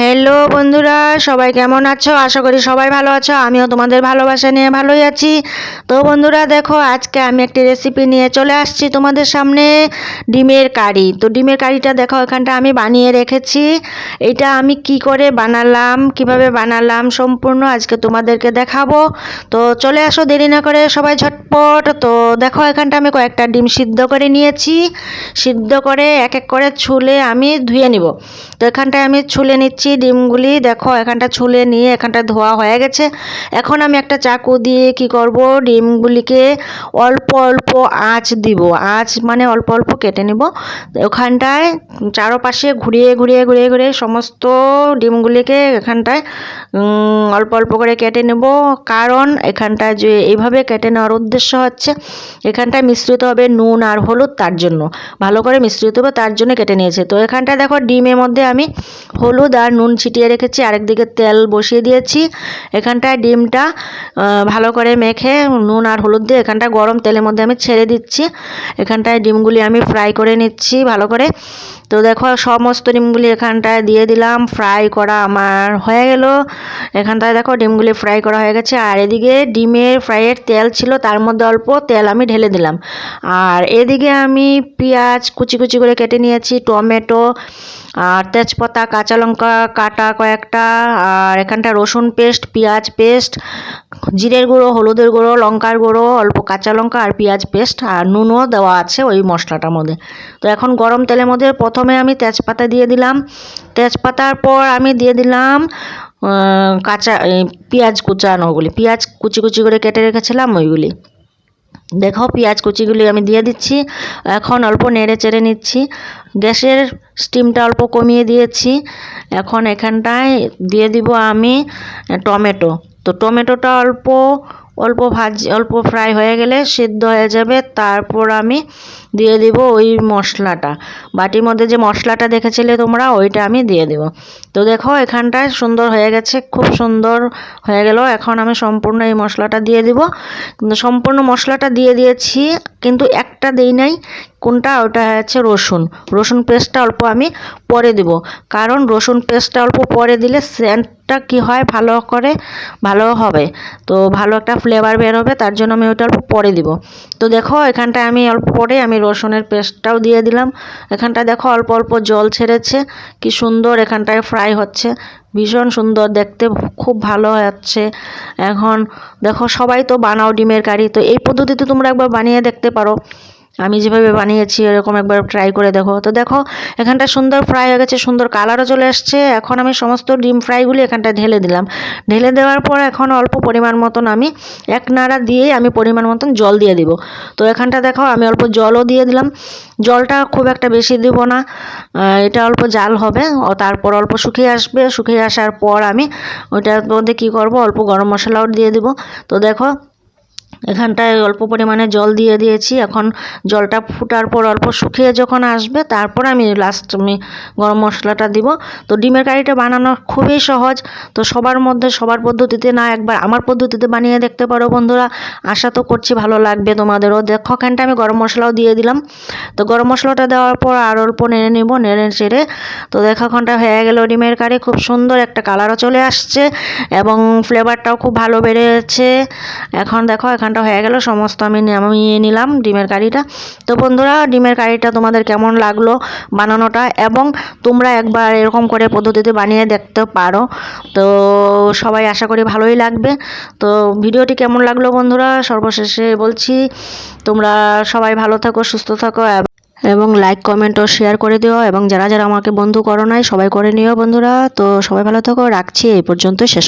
Hello বন্ধুরা, সবাই কেমন আছো? আশা করি সবাই ভালো আছো। আমিও তোমাদের ভালোবাসা নিয়ে ভালোই আছি। তো বন্ধুরা, দেখো, আজকে আমি একটি রেসিপি নিয়ে চলে আসছি তোমাদের সামনে, ডিমের কারি। তো ডিমের কারিটা দেখো, এখানটা আমি বানিয়ে রেখেছি। এটা আমি কি করে বানালাম, কীভাবে বানালাম, সম্পূর্ণ আজকে তোমাদেরকে দেখাবো। তো চলে আসো, দেরি না করে সবাই ঝটপট। তো দেখো, এখানটা আমি কয়েকটা ডিম সিদ্ধ করে নিয়েছি। সিদ্ধ করে এক এক করে ছুলে আমি ধুয়ে নিব। তো এখানটায় আমি ছুলে নিচ্ছি ডিমগুলি দেখো এখানটা ছুলে নিয়ে এখানটা ধোয়া হয়ে গেছে। এখন আমি একটা চাকু দিয়ে কি করব? ডিমগুলিকে অল্প অল্প আঁচ দিব। আঁচ মানে অল্প অল্প কেটে নিব। ওখানটায় চারপাশে ঘুরিয়ে ঘুরিয়ে ঘুরিয়ে ঘুরিয়ে সমস্ত ডিমগুলিকে এখানটায় অল্প অল্প করে কেটে নেব। কারণ এখানটায় যে এইভাবে কেটে নেওয়ার উদ্দেশ্য হচ্ছে, এখানটায় মিশ্রিত হবে নুন আর হলুদ তার জন্য। ভালো করে মিশ্রিত হবে তার জন্য কেটে নিয়েছে। তো এখানটায় দেখো ডিমের মধ্যে আমি হলুদ আর নুন ছিটিয়ে রেখেছি আরেকদিকে তেল বসিয়ে দিয়েছি। এখানটায় ডিমটা ভালো করে মেখে নুন আর হলুদ দিয়ে এখানটা গরম তেলের মধ্যে আমি ছেড়ে দিচ্ছি। এখানটায় ডিমগুলি আমি ফ্রাই করে নিচ্ছি ভালো করে। তো দেখো, সমস্ত ডিমগুলি এখানটায় দিয়ে দিলাম, ফ্রাই করা আমার হয়ে গেল। এখানটায় দেখো, ডিমগুলি ফ্রাই করা হয়ে গেছে। আর এদিকে ডিমের ফ্রাইয়ের তেল ছিল, তার মধ্যে অল্প তেল আমি ঢেলে দিলাম। আর এদিকে আমি পেঁয়াজ কুচি কুচি করে কেটে নিয়েছি, টমেটো আর তেজপাতা, কাঁচা লঙ্কা কাটা কয়েকটা, আর এখানটা রসুন পেস্ট, পেঁয়াজ পেস্ট জিরের গুঁড়ো, হলুদের গুঁড়ো, লঙ্কার গুঁড়ো, অল্প কাঁচা লঙ্কা আর পেঁয়াজ পেস্ট আর নুনও দেওয়া আছে ওই মশলাটার মধ্যে। তো এখন গরম তেলের মধ্যে প্রথমে আমি তেজপাতা দিয়ে দিলাম। তেজপাতার পর আমি দিয়ে দিলাম কাঁচা পেঁয়াজ কুচানোগুলি পেঁয়াজ কুচি কুচি করে কেটে রেখেছিলাম ওইগুলি। দেখো পেঁয়াজ কুচিগুলি আমি দিয়ে দিচ্ছি। এখন অল্প নেড়ে চেড়ে নিচ্ছি। গ্যাসের স্টিমটা অল্প কমিয়ে দিয়েছি। এখন এখানটায় দিয়ে দিব আমি টমেটো। তো টমেটোটা অল্প অল্প ভাজ, অল্প ফ্রাই হয়ে গেলে সিদ্ধ হয়ে যাবে। তারপর আমি দিয়ে দিব ওই মশলাটা। বাটির মধ্যে যে মশলাটা দেখেছিলে তোমরা, ওইটা আমি দিয়ে দেব। তো দেখো, এখানটায় সুন্দর হয়ে গেছে, খুব সুন্দর হয়ে গেল। এখন আমি সম্পূর্ণ এই মশলাটা দিয়ে দিব। কিন্তু সম্পূর্ণ মশলাটা দিয়ে দিয়েছি, কিন্তু একটা দেই নাই। কোনটা? ওটা হচ্ছে রসুন। রসুন পেস্টটা অল্প আমি পরে দিব। কারণ রসুন পেস্টটা অল্প পরে দিলে সেন্টটা কি হয়? ভালো করে, ভালো হবে। তো ভালো একটা ফ্লেভার বের হবে তার জন্য আমি ওটা অল্প পরে দিব। তো দেখো, এখানটায় আমি অল্প পরে আমি রসুনের পেস্টটাও দিয়ে দিলাম। এখানটা দেখো, অল্প অল্প জল ছেড়েছে। কি সুন্দর এখানটায় ফ্রাই হচ্ছে। ভীষণ সুন্দর দেখতে, খুব ভালো হচ্ছে। এখন দেখো, সবাই তো বানাও ডিমের কারি। তো এই পদ্ধতিতে তোমরা একবার বানিয়ে দেখতে পারো। আমি যেভাবে বানিয়েছি, এরকম একবার ট্রাই করে দেখো। তো দেখো, এখানটা সুন্দর ফ্রাই হয়ে গেছে, সুন্দর কালারও চলে আসছে। এখন আমি সমস্ত ডিম ফ্রাইগুলি এখানটা ঢেলে দিলাম। ঢেলে দেওয়ার পর এখন অল্প পরিমাণ মতন আমি এক নাড়া দিয়েই আমি পরিমাণ মতন জল দিয়ে দিব। তো এখানটা দেখো, আমি অল্প জলও দিয়ে দিলাম। জলটা খুব একটা বেশি দিব না। এটা অল্প জাল হবে, ও তারপর অল্প শুকিয়ে আসবে। শুকিয়ে আসার পর আমি ওইটার মধ্যে কী করব? অল্প গরম মশলাও দিয়ে দিব। তো দেখো এখানটায় অল্প পরিমাণে জল দিয়ে দিয়েছি। এখন জলটা ফুটার পর অল্প শুকিয়ে যখন আসবে, তারপর আমি লাস্ট আমি গরম মশলাটা দিব। তো ডিমের কারিটা বানানো খুবই সহজ। তো সবার মধ্যে, সবার পদ্ধতিতে না একবার, আমার পদ্ধতিতে বানিয়ে দেখতে পারো বন্ধুরা। আশা তো করছি ভালো লাগবে তোমাদেরও। দেখো এখানটা আমি গরম মশলাও দিয়ে দিলাম। তো গরম মশলাটা দেওয়ার পর আর অল্প নেড়ে নিব, নেড়ে চেড়ে। তো দেখো, এখানটা হয়ে গেল ডিমের কারি। খুব সুন্দর একটা কালারও চলে আসছে এবং ফ্লেভারটাও খুব ভালো বেড়েছে। এখন দেখো এখানটা হয়ে গেল, সমস্ত আমি নামিয়ে নিলাম ডিমের কারিটা। তো বন্ধুরা, ডিমের কারিটা তোমাদের কেমন লাগল বানানোটা এবং তোমরা একবার এরকম করে পদ্ধতিতে বানিয়ে দেখতে পারো। তো সবাই আশা করি ভালোই লাগবে। তো ভিডিওটি কেমন লাগল বন্ধুরা, সর্বশেষে বলছি, তোমরা সবাই ভালো থাকো, সুস্থ থাকো এবং লাইক কমেন্ট ও শেয়ার করে দিও এবং যারা যারা আমাকে বন্ধু করো নাই, সবাই করে নিও বন্ধুরা। তো সবাই ভালো থাকো, রাখছি, এই পর্যন্ত শেষ।